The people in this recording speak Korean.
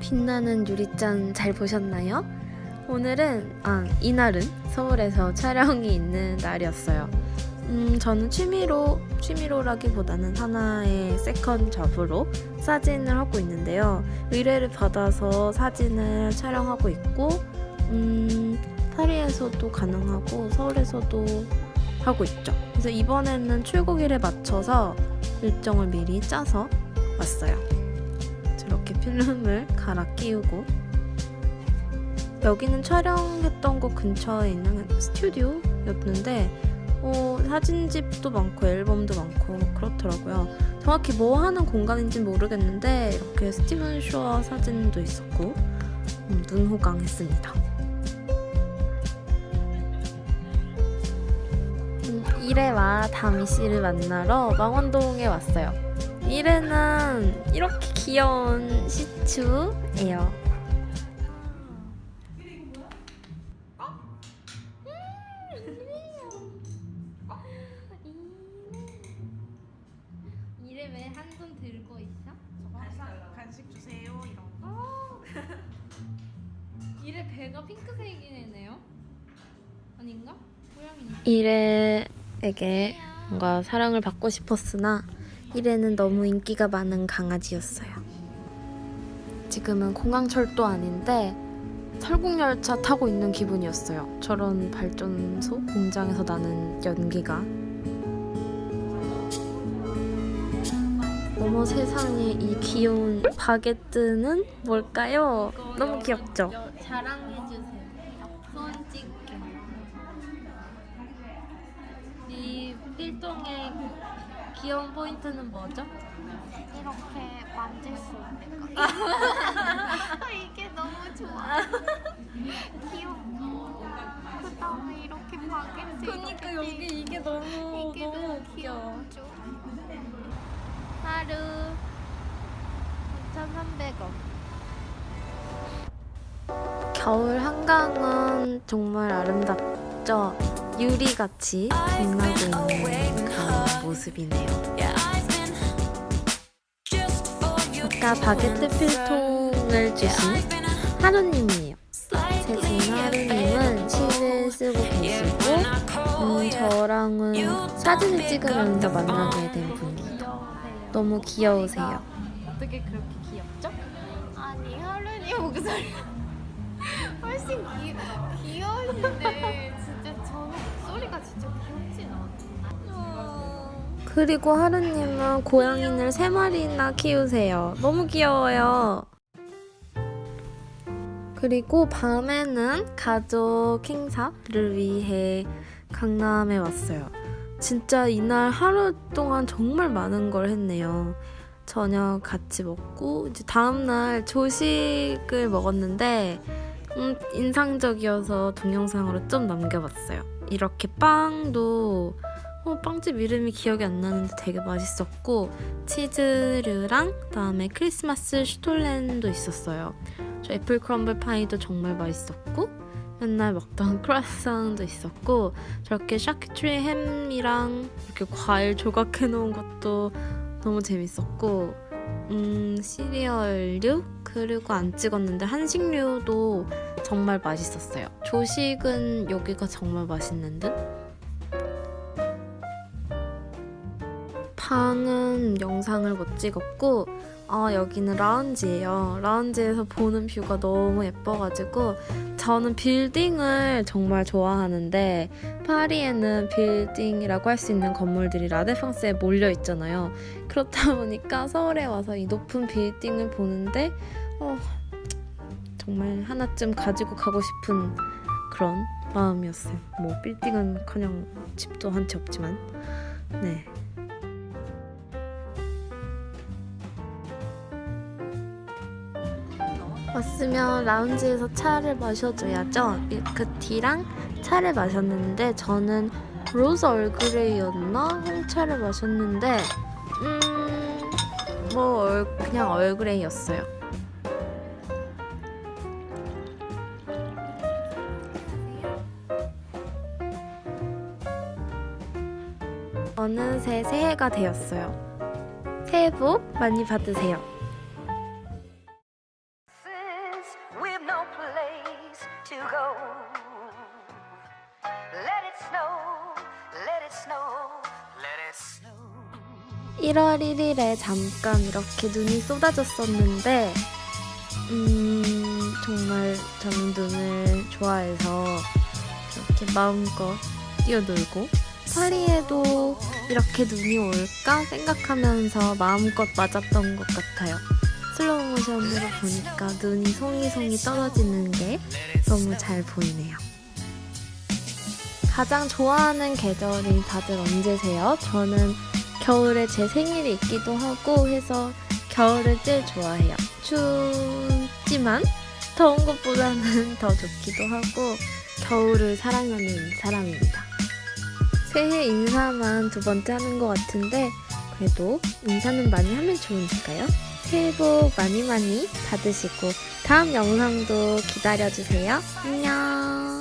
빛나는 유리잔 잘 보셨나요? 오늘은 아 이날은 서울에서 촬영이 있는 날이었어요. 음 저는 취미로 취미로라기보다는 하나의 세컨 잡으로 사진을 하고 있는데요. 의뢰를 받아서 사진을 촬영하고 있고 음 파리에서도 가능하고 서울에서도 하고 있죠. 그래서 이번에는 출국일에 맞춰서 일정을 미리 짜서 왔어요. 저렇게 필름을 갈아 끼우고 여기는 촬영했던 곳 근처에 있는 스튜디오였는데 어, 사진집도 많고 앨범도 많고 그렇더라고요. 정확히 뭐 하는 공간인지 모르겠는데 이렇게 스티븐 쇼어 사진도 있었고 음, 눈호강했습니다. 음, 이래와 다미 씨를 만나러 망원동에 왔어요. 이래는 이렇게 귀여운 시추예요. 이래 왜 한 손 들고 있어? 간식, 간식 주세요 이런 거. 이래 배가 핑크색이네요. 아닌가? 고양이. 이래에게 뭔가 사랑을 받고 싶었으나 이래는 너무 인기가 많은 강아지였어요. 지금은 공항철도 아닌데 설국열차 타고 있는 기분이었어요. 저런 발전소 공장에서 나는 연기가 어머 세상에 이 귀여운 바게트는 뭘까요? 너무 귀엽죠? 자랑해 주세요. 손 찍게. 이 필동의 귀여운 포인트는 뭐죠? 이렇게 만질 수 있는 거. 이게 너무 좋아. 귀엽고. 그 다음에 이렇게 바게트. 그니까 이렇게 여기 이게 너무 이게 너무 너무 웃겨. 귀엽죠. 하루 2,300원. 겨울 한강은 정말 아름답죠. 유리같이 빛나고 있는 그런 모습이네요. 아까 바게트 필통을 주신 하루님이에요. 세진 하루님은 시를 쓰고 계시고 음, 저랑은 사진을 찍으면서 만나게 된 분이에요. 너무 귀여우세요. 어떻게 그렇게 귀엽죠? 아니 하루니 목소리 훨씬 귀, 귀여운데 그리고 하루님은 고양이를 세 마리나 키우세요. 너무 귀여워요. 그리고 밤에는 가족 행사를 위해 강남에 왔어요. 진짜 이날 하루 동안 정말 많은 걸 했네요. 저녁 같이 먹고 이제 다음날 조식을 먹었는데 음, 인상적이어서 동영상으로 좀 남겨봤어요. 이렇게 빵도 어, 빵집 이름이 기억이 안 나는데 되게 맛있었고 치즈류랑 그다음에 크리스마스 슈톨렌도 있었어요. 저 애플 크럼블 파이도 정말 맛있었고 맨날 먹던 크라상도 있었고 저렇게 샤키트리 햄이랑 이렇게 과일 조각해 놓은 것도 너무 재밌었고 음 시리얼류 그리고 안 찍었는데 한식류도 정말 맛있었어요. 조식은 여기가 정말 맛있는 듯. 방은 영상을 못 찍었고 아 여기는 라운지예요. 라운지에서 보는 뷰가 너무 예뻐가지고 저는 빌딩을 정말 좋아하는데 파리에는 빌딩이라고 할 수 있는 건물들이 라데팡스에 몰려 있잖아요. 그렇다 보니까 서울에 와서 이 높은 빌딩을 보는데 어, 정말 하나쯤 가지고 가고 싶은 그런 마음이었어요. 뭐 빌딩은-커녕 집도 한 채 없지만 네. 왔으면 라운지에서 차를 마셔줘야죠. 밀크티랑 차를 마셨는데 저는 로즈 얼그레이였나? 홍차를 마셨는데 음... 뭐 얼, 그냥 얼그레이였어요. 어느새 새해가 되었어요. 새해 복 많이 받으세요. 1월 1일에 잠깐 이렇게 눈이 쏟아졌었는데, 음, 정말 저는 눈을 좋아해서 이렇게 마음껏 뛰어놀고, 파리에도 이렇게 눈이 올까 생각하면서 마음껏 맞았던 것 같아요. 슬로우 모션으로 보니까 눈이 송이송이 떨어지는 게 너무 잘 보이네요. 가장 좋아하는 계절이 다들 언제세요? 저는 겨울에 제 생일이 있기도 하고 해서 겨울을 제일 좋아해요. 춥지만 더운 것보다는 더 좋기도 하고 겨울을 사랑하는 사람입니다. 새해 인사만 두 번째 하는 것 같은데 그래도 인사는 많이 하면 좋으니까요. 새해 복 많이 많이 받으시고 다음 영상도 기다려주세요. 안녕.